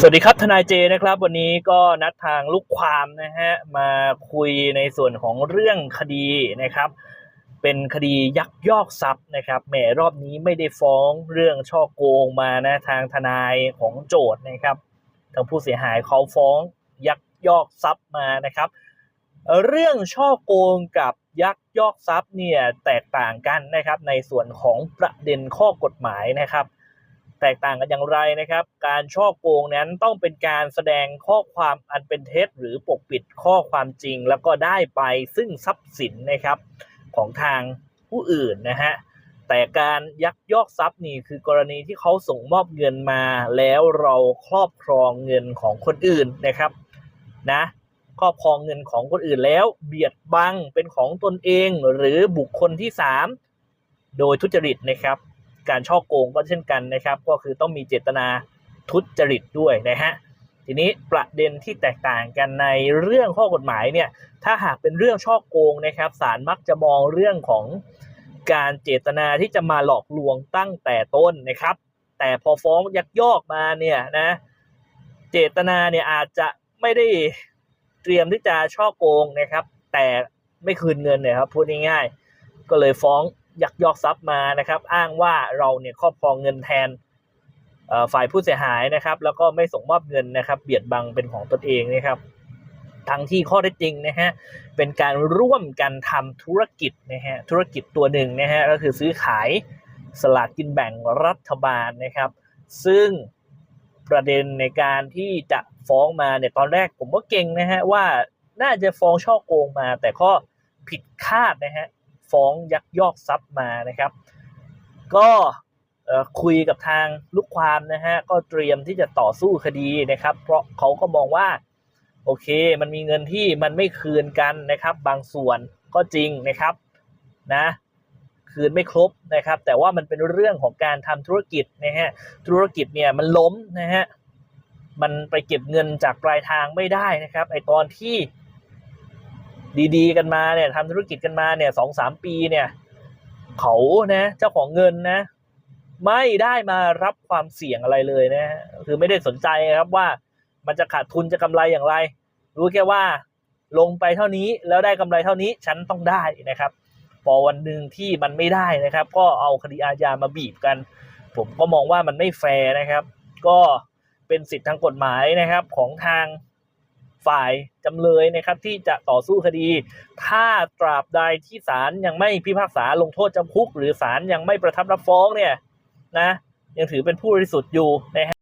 สวัสดีครับทนายเจนะครับ วันนี้ก็นัดทางลูกความนะฮะมาคุยในส่วนของเรื่องคดีนะครับ เป็นคดียักยอกทรัพย์นะครับแหมรอบนี้ไม่ได้ฟ้องเรื่องช่อโกงมานะทางทนายของโจทย์นะครับ ทางผู้เสียหายเขาฟ้องยักยอกทรัพย์มานะครับ เรื่องช่อโกงกับยักยอกทรัพย์เนี่ยแตกต่างกันนะครับ ในส่วนของประเด็นข้อกฎหมายนะครับ แตกต่างกันอย่างไรนะครับ การช่อโกงนั้นต้องเป็นการแสดงข้อความอันเป็นเท็จหรือปกปิดข้อความจริง แล้วก็ได้ไปซึ่งทรัพย์สินนะครับของทางผู้อื่นนะฮะแต่การยักยอกทรัพย์นี่คือกรณีที่เขาส่งมอบเงินมา แล้วเราครอบครองเงินของคนอื่นนะครับนะครอบครองเงินของคนอื่นแล้วเบียดบังเป็นของตนเองหรือบุคคลที่สามโดยทุจริตนะครับ การช่อโกงก็เช่นกันนะครับ ก็คือต้องมีเจตนาทุจริตด้วยนะฮะทีนี้ประเด็นที่แตกต่างกันในเรื่องข้อกฎหมายเนี่ยถ้าหากเป็นเรื่องช่อโกงนะครับศาลมักจะมองเรื่องของการเจตนาที่จะมาหลอกลวงตั้งแต่ต้นนะครับ แต่พอฟ้องยักยอกมาเนี่ยนะเจตนาเนี่ยอาจจะไม่ได้เตรียมที่จะช่อโกงนะครับ แต่ไม่คืนเงินเนี่ยครับพูดง่ายๆก็เลยฟ้อง ยักยอกทรัพย์มานะครับ อ้างว่าเราเนี่ยครอบครองเงินแทนฝ่ายผู้เสียหายนะครับ แล้วก็ไม่ส่งมอบเงินนะครับ เบียดบังเป็นของตนเองนะครับทั้งที่ข้อเท็จจริงนะฮะเป็นการร่วมกันทำธุรกิจนะฮะธุรกิจตัวหนึ่งนะฮะก็คือซื้อขายสลากกินแบ่งรัฐบาลนะครับ ซึ่งประเด็นในการที่จะฟ้องมาเนี่ยตอนแรกผมก็เก่งนะฮะว่าน่าจะฟ้องช่อโกงมา แต่ก็ผิดคาดนะฮะ ฟ้องยักยอกทรัพย์มานะครับ ก็คุยกับทางลูกความนะฮะก็เตรียมที่จะต่อสู้คดีนะครับ เพราะเขาก็มองว่าโอเค มันมีเงินที่มันไม่คืนกันนะครับ บางส่วนก็จริงนะครับนะคืนไม่ครบนะครับ แต่ว่ามันเป็นเรื่องของการทำธุรกิจนะฮะธุรกิจเนี่ยมันล้มนะฮะมันไปเก็บเงินจากปลายทางไม่ได้นะครับไอตอนที่ ดีๆ กันมาเนี่ยทำธุรกิจกันมาเนี่ยสองสามปีเนี่ยเขานะเจ้าของเงินนะ ไม่ได้มารับความเสี่ยงอะไรเลยนะฮะคือไม่ได้สนใจครับว่ามันจะขาดทุนจะกำไรอย่างไร รู้แค่ว่าลงไปเท่านี้แล้วได้กำไรเท่านี้ฉันต้องได้นะครับ พอวันหนึ่งที่มันไม่ได้นะครับ ก็เอาคดีอาญามาบีบกัน ผมก็มองว่ามันไม่แฟร์นะครับ ก็เป็นสิทธิทางกฎหมายนะครับของทาง ฝ่ายจำเลยนะครับที่จะต่อสู้คดี ถ้าตราบใดที่ศาลยังไม่พิพากษาลงโทษจำคุก หรือศาลยังไม่ประทับรับฟ้องเนี่ยนะยังถือเป็นผู้บริสุทธิ์อยู่นะฮะ